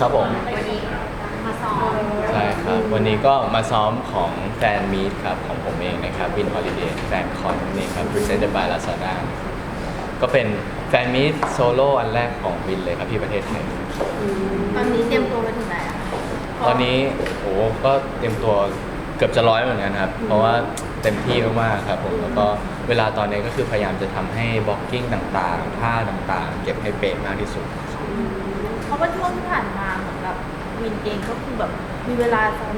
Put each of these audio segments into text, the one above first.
ครับผม วันนี้มาซ้อมใช่ครับ วันนี้ก็มาซ้อมของแฟนมีตครับของผมเองนะครับวินฮอลิเดย์แฟนคอนนี่ครับ presented by Lazada ก็เป็นแฟนมีตโซโล่อันแรกของวินเลยครับที่ประเทศไทย ตอนนี้เตรียมตัวไปถึงไหนอะคะตอนนี้โอ้ก็เตรียมตัวเกือบจะร้อยเหมือนกันครับ เพราะว่าเต็มที่มากๆครับผมแล้วก็เวลาตอนนี้ก็คือพยายามจะทำให้บล็อกกิ้งต่างๆท่าต่างๆ เก็บให้เป๊ะมากที่สุด เพราะว่าช่วงที่ผ่านมาเหมือนแบบ วินเองก็คือแบบมีเวลาซ้อม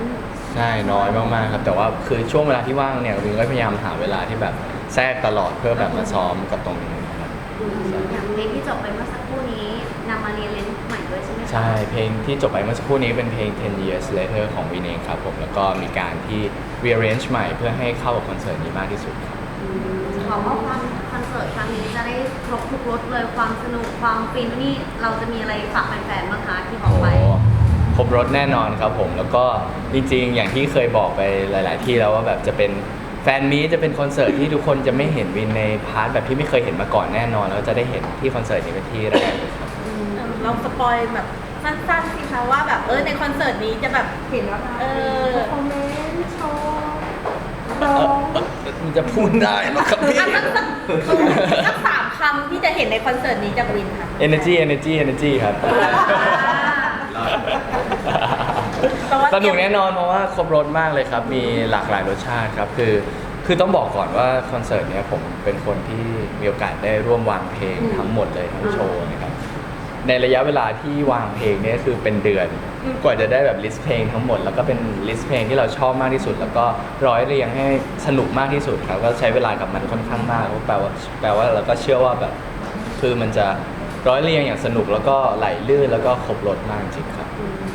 ใช่น้อยมากๆครับ แต่ว่าคือช่วงเวลาที่ว่างเนี่ยวินก็พยายามหาเวลาที่แบบแทรกตลอดเพื่อแบบมาซ้อมกับตรงนี้ครับอย่างเพลงที่จบไปเมื่อสักครู่นี้นำมาเรียนเล่นใหม่ด้วยใช่ไหมคะใช่เพลงที่จบไปเมื่อสักครู่นี้เป็นเพลง 10 years later ของวินเองครับผมแล้วก็มีการที่ rearrange ใหม่เพื่อให้เข้ากับคอนเสิร์ตนี้มากที่สุดครับหวังว่าความคอนเสิร์ตครั้งนี้จะได้ครบทุกรสเลยความสนุกความฟินนี่เราจะมีอะไรฝากแฟนๆบ้างคะที่บอกไปโอ้ค รบรถแน่นอนครับผม แล้วก็จริงๆ อย่างที่เคยบอกไปหลาย ๆ ที่แล้วว่าแบบจะเป็นแฟนมีตจะเป็นคอนเสิร์ตที่ทุกคนจะไม่เห็นวินในพาร์ทแบบที่ไม่เคยเห็นมาก่อนแน่นอน แล้วจะได้เห็นที่คอนเสิร์ตนี้เป็นที่แรกเลยครับลองสปอยแบบสั้นๆสิคะว่าแบบเออในคอนเสิร์ตนี้จะแบบเห็นว่าเออคอมเมนต์โชว์เอ่อเอ่อมันจะพูดได้เหรอครับพี่อะสักสักสักสามคำที่จะเห็นในคอนเสิร์ตนี้จากวินค่ะ energy energy energy ครับแต่ว่า สนุกแน่นอนเพราะว่าครบรถมากเลยครับ มีหลากหลายรสชาติครับ คือ คือต้องบอกก่อนว่าคอนเสิร์ตเนี้ยผมเป็นคนที่มีโอกาสได้ร่วมวางเพลงทั้งหมดเลยทั้งโชว์นะครับ ในระยะเวลาที่วางเพลงเนี่ยคือเป็นเดือน กว่าจะได้แบบลิสต์เพลงทั้งหมด แล้วก็เป็นลิสต์เพลงที่เราชอบมากที่สุด แล้วก็ร้อยเรียงให้สนุกมากที่สุดครับ ก็ใช้เวลากับมันค่อนข้างมากก็แปลว่า แปลว่าเราก็เชื่อว่าแบบ คือมันจะ ร้อยเรียงอย่างสนุกแล้วก็ไหลลื่นแล้วก็ครบรถมากจริงครับ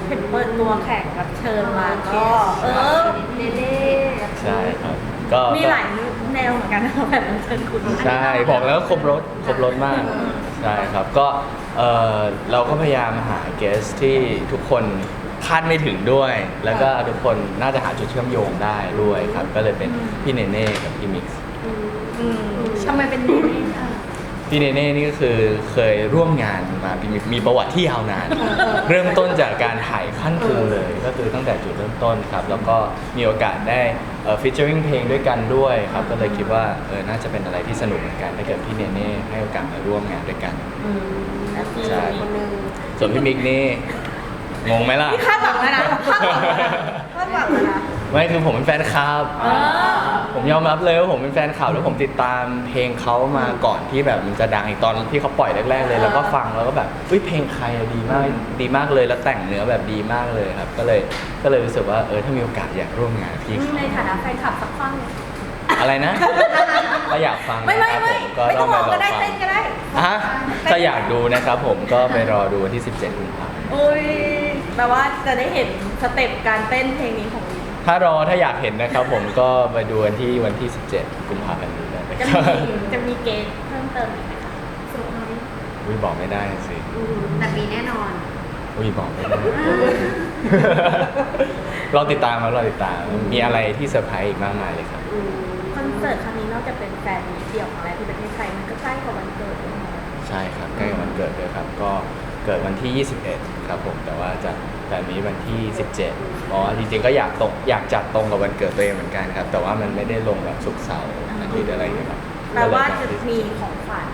เห็นเปิดตัวแขกรับเชิญมาก็เออเน่เน่ใช่ครับ ก็มีหลายแนวเหมือนกันนะคะแบบรับเชิญคุณใช่บอกแล้วครบรถครบรถมากใช่ครับก็เออเราก็พยายามหาเกสที่ทุกคนคาดไม่ถึงด้วย แล้วก็ทุกคนน่าจะหาจุดเชื่อมโยงได้ด้วยครับ ก็เลยเป็นพี่เนเน่กับพี่มิกซ์ อืมทำไมเป็นเน่เน่อะ พี่เนเน่นี่ก็คือเคยร่วมงานมามีมีประวัติที่ยาวนาน เริ่มต้นจากการถ่ายขั้นครูเลย ก็คือตั้งแต่จุดเริ่มต้นครับ แล้วก็มีโอกาสได้ฟิชเจอริงเพลงด้วยกันด้วยครับ ก็เลยคิดว่าเออน่าจะเป็นอะไรที่สนุกเหมือนกันถ้าเกิดพี่เนเน่ให้โอกาสมาร่วมงานด้วยกัน อืมแล้วพี่ใช่ คนนึงส่วนพี่มิกนี่งงไหมล่ะ นี่คาดหวังแล้วนะคาดหวังแล้วนะคาดหวังแล้วนะ ไม่คือผมเป็นแฟนคลับ เออผม ยอมรับเลยว่าผมเป็นแฟนคลับแล้วผมติดตามเพลงเขามาก่อนที่แบบมันจะดังอีกตอนที่เขาปล่อยแรกๆเลย แล้วก็ฟังแล้วก็แบบอุ้ยเพลงใครอะดีมากดีมากเลยแล้วแต่งเนื้อแบบดีมากเลยครับ ก็เลยก็เลยรู้สึกว่าเออถ้ามีโอกาสอยากร่วมงานกับพี่นี่เขาในฐานะแฟนคลับสักท่อนหนึ่งอะไรนะถ้าอยากฟังไม่ไม่นะครับไม่ผมก็ไม่ต้ต้อองงไปร้องรอก็ได้ฟัเต้งนก็ได้ฮะถ้าอยากดูนะครับผมก็ไปรอดูวันที่ 17กุมภาพันธ์อุ้ยแปลว่าจะได้เห็นสเต็ปการเต้นเพลงนี้ของวิน ถ้ารอถ้าอยากเห็นนะครับผมก็ไปดูกันที่วันที่ 17 กุมภาพันธ์นี้ได้เลยจะครับมีจะมีเกณฑ์เพิ่มเติมอีกไหมคะสนุกไหมวิบอกไม่ได้สิอืมแต่มีแน่นอนวิบอกไม่ได้เราติดตามครับเราติดตาม มีอะไรที่เซอร์ไพรส์อีกมากมายเลยครับคอนเสิร์ตครั้งนี้นอกจากเป็นแฟนมีเดี่ยวของแรกที่ประเทศไทยมันก็ใกล้กับวันเกิดด้วยนะใช่ครับใกล้กับวันเกิดด้วยครับ ก็ เกิดวันที่ 21 ครับผมแต่ว่าจะแต่นี้วันที่ 17เพราะว่าจริงๆก็อยากตรงอยากจัดตรงกับวันเกิดตัวเองเหมือนกันครับ แต่ว่ามันไม่ได้ลงแบบศุกร์เสาร์อาทิตย์อะไรอย่างเงี้ยครับแปลว่าก็จะเลยจัดมีที่ของขวัญ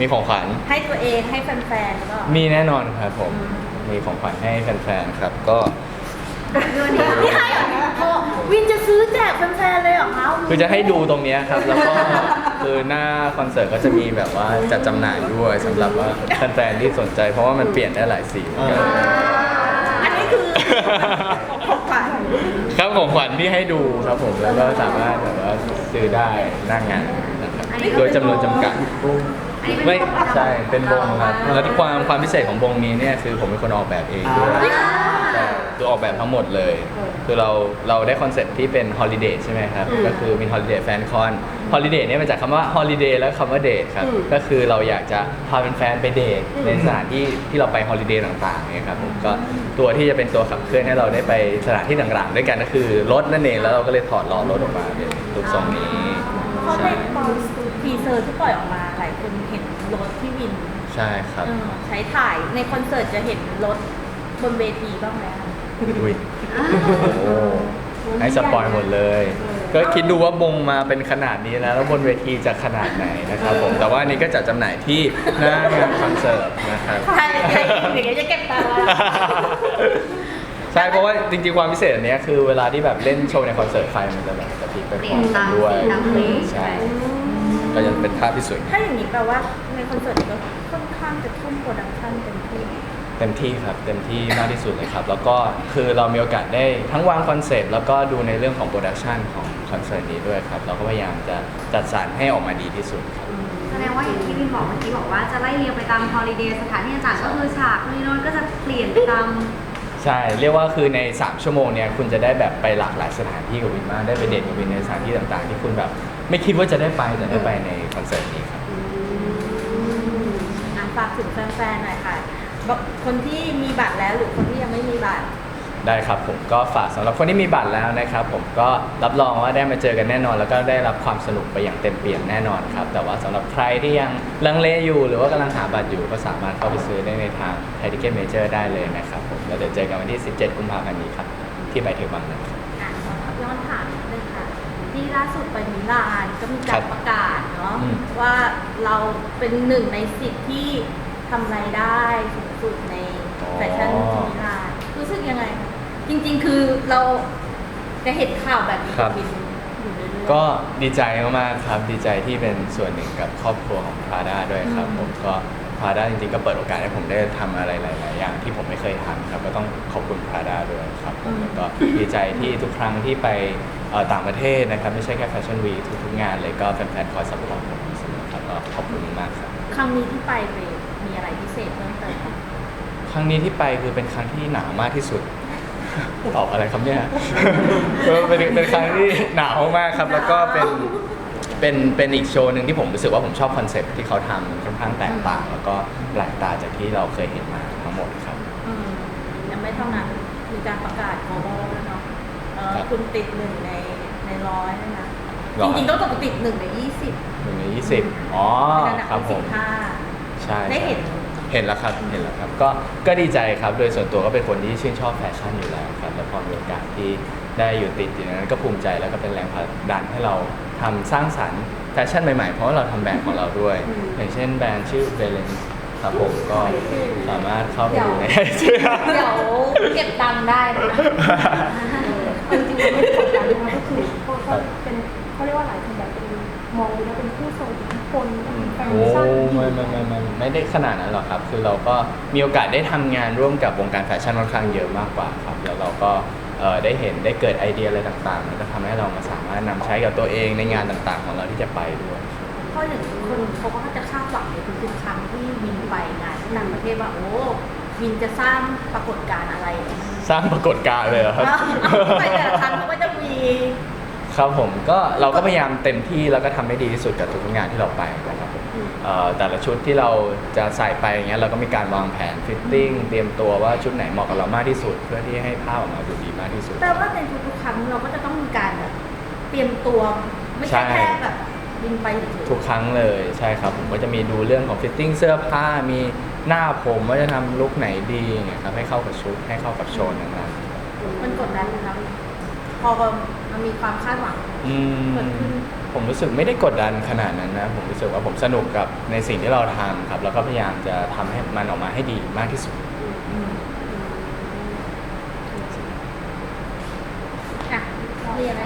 มีของขวัญให้ตัวเองให้แฟนๆแล้วก็มีแน่นอนครับผมอืมมีของขวัญให้แฟนๆครับก็ เดือนนี้นี่ให้เหรอโอ้ วินจะซื้อแจกแฟนๆเลยเหรอคะคือจะให้ดูตรงเนี้ยครับ แล้วก็คือหน้าคอนเสิร์ตก็จะมีแบบว่าจัดจำหน่ายด้วยสำหรับว่าแฟนๆที่สนใจ เพราะว่ามันเปลี่ยนได้หลายสีเหมือนกัน อันนี้คือของขวัญครับของขวัญที่ให้ดูครับผมแล้วก็สามารถแบบว่าซื้อได้หน้างานนะครับโดยจำนวนจำกัดอันนี้ไม่เป็นของใช่เป็นวงครับแล้วที่ความความพิเศษของวงนี้เนี่ยคือผมเป็นคนออกแบบเองด้วยใช่ คือออกแบบทั้งหมดเลย คือเราเราได้คอนเซ็ปต์ที่เป็นฮอลิเดย์ใช่ไหมครับก็คือมีฮอลิเดย์แฟนคอนฮอลิเดย์เนี่ยมาจากคำว่าฮอลิเดย์แล้วคำว่าเดทครับก็คือเราอยากจะพาแฟนๆไปเดทในสถานที่ที่เราไปฮอลิเดย์ต่างๆเนี่ยครับผมก็ตัวที่จะเป็นตัวขับเคลื่อนให้เราได้ไปสถานที่ต่างๆด้วยกันก็คือรถนั่นเองแล้วเราก็เลยถอดล้อรถออกมาเป็นรูปทรงนี้เพราะในใช่ตอนทีเซอร์ที่ปล่อยออกมาหลายคนเห็นรถที่วินใช่ครับ เออใช้ถ่ายในคอนเสิร์ตจะเห็นรถบนเวทีบ้างไหมคะ อุ้ยโอ้ให้สปอยหมดเลย ก็คิดดูว่ามงมาเป็นขนาดนี้แล้วแล้วบนเวทีจะขนาดไหนนะครับผม แต่ว่าอันนี้ก็จัดจำหน่ายที่หน้างานคอนเสิร์ตนะครับ ใช่ใช่อย่างเงี้ยจะเก็บตังค์แล้วใช่เพราะว่าจริงๆความพิเศษอันเนี้ยคือเวลาที่แบบเล่นโชว์ในคอนเสิร์ตไฟมันจะแบบกระพริบไปเปพลี่ร้ยอนมกัตานมด้วยตามเพลงใช่ก็จะเป็นภาพที่สวยงามถ้าอย่างนี้แปลว่าในคอนเสิร์ตนี้ก็ค่อนข้างจะทุ่มโปรดักชั่นเต็มที่ เต็มที่ครับเต็มที่มากที่สุดเลยครับ แล้วก็คือเรามีโอกาสได้ทั้งวางคอนเซปต์แล้วก็ดูในเรื่องของโปรดักชันของคอนเสิร์ตนี้ด้วยครับ เราก็พยายามจะจัดสรรให้ออกมาดีที่สุดครับ แสดงว่าอย่างที่วินบอกเมื่อกี้บอกว่าจะไล่เรียงไปตามฮอลิเดย์สถานที่ต่างๆก็คือฉากนี่โน้นก็จะเปลี่ยนไปตามใช่ เรียกว่าคือใน 3 ชั่วโมงเนี่ยคุณจะได้แบบไปหลากหลายสถานที่กับวินมากได้ไปเดทกับวินในสถานที่ต่างๆ ที่คุณแบบไม่คิดว่าจะได้ไปแต่ได้ไปในคอนเสิร์ตนี้ครับอะฝากถึงแฟนๆหน่อยค่ะบอก คนที่มีบัตรแล้วหรือคนที่ยังไม่มีบัตร ได้ครับผมก็ฝากสำหรับคนที่มีบัตรแล้วนะครับ ผมก็รับรองว่าได้มาเจอกันแน่นอน แล้วก็ได้รับความสนุกไปอย่างเต็มเปี่ยมแน่นอนครับ แต่ว่าสำหรับใครที่ยังลังเลอยู่ หรือว่ากำลังหาบัตรอยู่ก็สามารถเข้าไปซื้อได้ในทางไทยทิเก็ตเมเจอร์ได้เลยนะครับผมแล้วเดี๋ยวเจอกันวันที่ 17 กุมภาพันธ์นี้ครับที่ไปเทคบังนะครับ อะขอย้อนถามนิดนึงค่ะ ที่ล่าสุดไปมิลานก็มีกาครัรบประกาศเนาะอืม ว่าเราเป็นหนึ่งในสิบที่ทำรายได้สูง สุดในแฟชั่นมิลานรู้สึกยังไงคะจริงๆคือเราจะเห็นข่าวแบบนี้ครับบินอยู่เรื่อยๆก็ดีใจมากๆครับดีใจที่เป็นส่วนหนึ่งกับครอบครัวของพาด้าด้วยครับอืมผมก็พาด้าจริงๆก็เปิดโอกาสให้ผมได้ทำอะไรหลาย ๆ อย่างที่ผมไม่เคยทำครับก็ต้องขอบคุณพาด้าด้วยครับผมแล้วก็ดีใจที่ทุกครั้งที่ไปเอ่อต่างประเทศนะครับไม่ใช่แค่แฟชั่นวีทุกๆงานเลยก็แฟนๆคอยซัพพอร์ตผมเสมอครับก็ขอบคุณมากๆครับ ครั้งนี้ที่ไปไป มีอะไรพิเศษเพิ่มเติมไหมครั้งนี้ที่ไปคือเป็นครั้งที่หนาวมากที่สุด ตอบอะไรครับเนี่ยเออเป็นเป็นครั้งที่หนาวมากครับ แล้วก็เป็นเป็นเป็นอีกโชว์หนึ่งที่ผมรู้สึกว่าผมชอบคอนเซ็ปต์ที่เขาทำค่อนข้างแตกต่าง แล้วก็แปลกตาจากที่เราเคยเห็นมาทั้งหมดครับอืมยังไม่เท่านั้นมีการประกาศโกลบอลแล้วเนาะเออครับคุณติดหนึ่งในในร้อยนะหรจอริงๆต้องตกติดหนึ่งในยี่สิบหนึ่งในยี่สิบอ๋อในระดับครับผสิมบห้า ใช่ได้เห็น เห็นแล้วครับเห็นแล้วครับก็ก็ดีใจครับโดยส่วนตัวก็เป็นคนที่ชื่นชอบแฟชั่นอยู่แล้วครับแล้วพอมีโอกาสที่ได้อยู่ติดอยู่ในนั้นก็ภูมิใจแล้วก็เป็นแรงผลักดันให้เราทำสร้างสรรค์แฟชั่นใหม่ๆ เพราะว่าเราทำแบรนด์ของเราด้วยอย่างเช่นแบรนด์ชื่อเบลนครับผมก็สามารถเข้าไปดูใน เดี๋ยวเก็บตังค์ได้นะจริงๆไม่ได้กดดันนะคะก็คือเขาก็เป็นเขาเรียกว่าหลายคนแบบเป็นมองดูแล้วเป็นผู้ทรงอิทธิ พลเป็นแฟโอ้ชั่นไม่ไม่ไม่ไม่ไม่ได้ขนาดนั้นหรอกครับ คือเราก็มีโอกาสได้ทำงานร่วมกับวงการแฟชั่นค่อนข้างเยอะมากกว่าครับ แล้วเราก็เอ่อได้เห็นได้เกิดไอเดียอะไรต่างๆแล้วก็ทำให้เรามาสามารถนำใช้กับตัวเองในงานต่างๆ ของเราที่จะไปด้วย เพราะอย่างคนเขาก็จะคาดหวังในทุกๆครั้งที่วินไปงานที่ต่างประเทศว่าโอ้วินจะสร้างปรากฏการณ์อะไรสร้างปรากฏการณ์เลยเหรอครับ ไปแต่ละครั้งเขาก็จะมี ครับผมก็เราก็พยายามเต็มที่แล้วก็ทำให้ดีที่สุดกับทุกๆงานที่เราไปนะครับผมเอ่อแต่ละชุดที่เราจะใส่ไปอย่างเงี้ยเราก็มีการวางแผนฟิตติ้งเตรียมตัวว่าชุดไหนเหมาะกับเรามากที่สุด เพื่อที่ให้ภาพออกมาดูดีมากที่สุด แต่ว่าในทุกๆครั้งเราก็จะต้องมีการแบบเตรียมตัวไม่ใช่ใช่ แค่แบบบินไปเฉยๆ ทุกครั้งเลยใช่ครับผมก็จะมีดูเรื่องของฟิตติ้งเสื้อผ้ามีหน้าผมว่าจะทำลุคไหนดีเงี้ยครับให้เข้ากับชุดให้เข้ากับโชว์นั้นมันกดดันนะครับ พอมันมีความคาดหวังๆอืมเกิดขึ้น ผมรู้สึกไม่ได้กดดันขนาดนั้นนะ ผมรู้สึกว่าผมสนุกกับในสิ่งที่เราทำครับ แล้วก็พยายามจะทำให้มันออกมาให้ดีมากที่สุดอะมีอะไรไหม